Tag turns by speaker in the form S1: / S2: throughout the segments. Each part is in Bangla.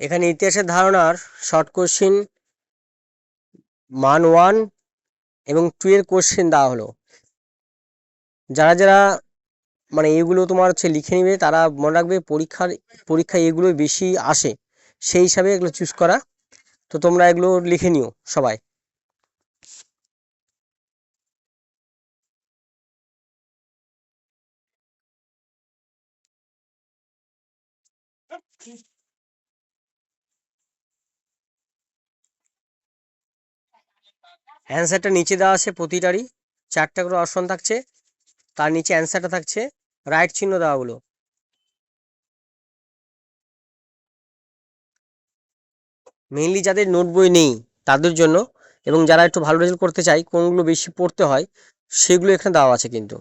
S1: এখানে ইতিহাসের ধারণার শর্ট কোশ্চিন মান ওয়ান এবং টু এর কোশ্চেন দেওয়া হলো। যারা যারা মানে এগুলো তোমার হচ্ছে লিখে নিবে, তারা মনে রাখবে পরীক্ষার, পরীক্ষায় এগুলো বেশি আসে। সেই হিসাবে এগুলো চুজ করা। তো তোমরা এগুলো লিখে নিও সবাই। অ্যান্সারটা নিচে দেওয়া আছে প্রতিটারই। চারটা করে অপশন থাকছে। তার নিচে অ্যান্সারটা থাকছে রাইট চিহ্ন দেওয়া হলো মেইনলি যাদের নোট বই নেই তাদের জন্য এবং যারা একটু ভালো রেজাল্ট করতে চায়, কোনগুলো বেশি পড়তে হয়, সেগুলো এখানে দেওয়া আছে কিন্তু।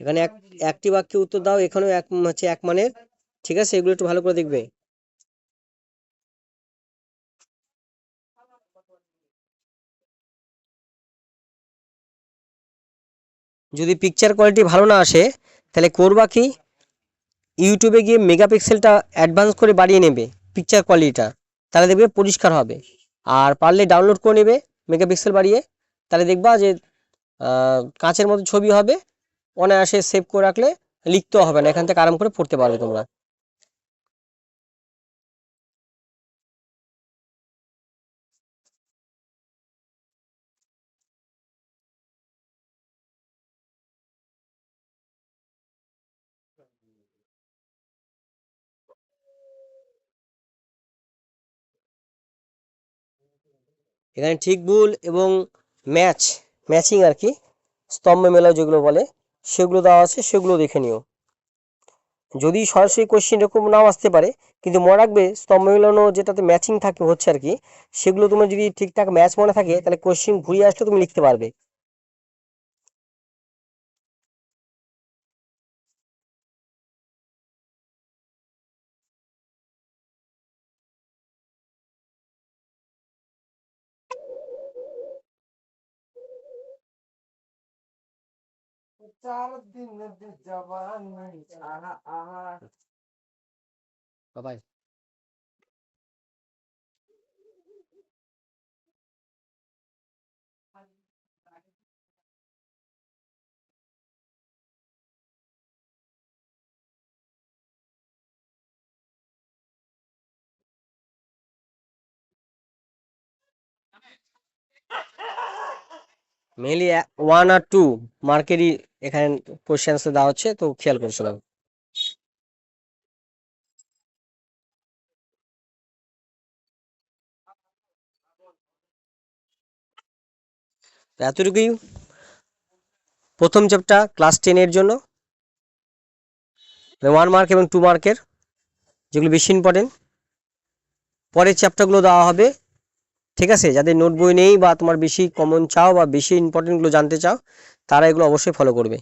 S1: এখানে এক একটি বাক্যে উত্তর দাও এখানেও এক হচ্ছে এক মানের ঠিক আছে এগুলো একটু ভালো করে দেখবে। যদি পিকচার কোয়ালিটি ভালো না আসে তাহলে করবা কি? ইউটিউবে গিয়ে মেগাপিক্সেলটা অ্যাডভান্স করে বাড়িয়ে নেবে পিকচার কোয়ালিটিটা তাহলে দেখবে পরিষ্কার হবে। আর পারলে ডাউনলোড করে নেবে মেগাপিক্সেল বাড়িয়ে। তাহলে দেখবা যে কাঁচের মতো ছবি হবে, অনায়াসে সেভ করে রাখলে লিখতেও হবে না, এখান থেকে আরাম করে পড়তে পারবে তোমরা। এখানে ঠিক ভুল এবং ম্যাচ, ম্যাচিং আর কি, স্তম্ভ মেলা যেগুলো বলে, সেগুলো দেওয়া আছে, সেগুলো দেখে নিও। যদি সরাসরি কোশ্চেন এরকম নাও আসতে পারে, কিন্তু মনে রাখবে স্তম্ভ মেলানো যেটাতে ম্যাচিং থাকে হচ্ছে আর কি, সেগুলো তোমার যদি ঠিকঠাক ম্যাচ মনে থাকে, তাহলে কোশ্চেন ঘুরিয়ে আসলে তুমি লিখতে পারবে।
S2: চার দিন জবানি আহা আহা
S1: বাবাই মেনলি ওয়ান আর টু মার্কেরই এখানে কোশ্চেন দেওয়া হচ্ছে, তো খেয়াল করছিলাম তো এতটুকুই। প্রথম চ্যাপ্টার ক্লাস টেনের জন্য। ওয়ান মার্ক এবং টু মার্কের যেগুলো বেশি ইম্পর্টেন্ট পরের চ্যাপ্টারগুলো দেওয়া হবে। ঠিক আছে? যাদের নোট বই নেই বা তোমার বেশি কমন চাও বা বেশি ইম্পর্টেন্টগুলো জানতে চাও, তারা এগুলো অবশ্যই ফলো করবে।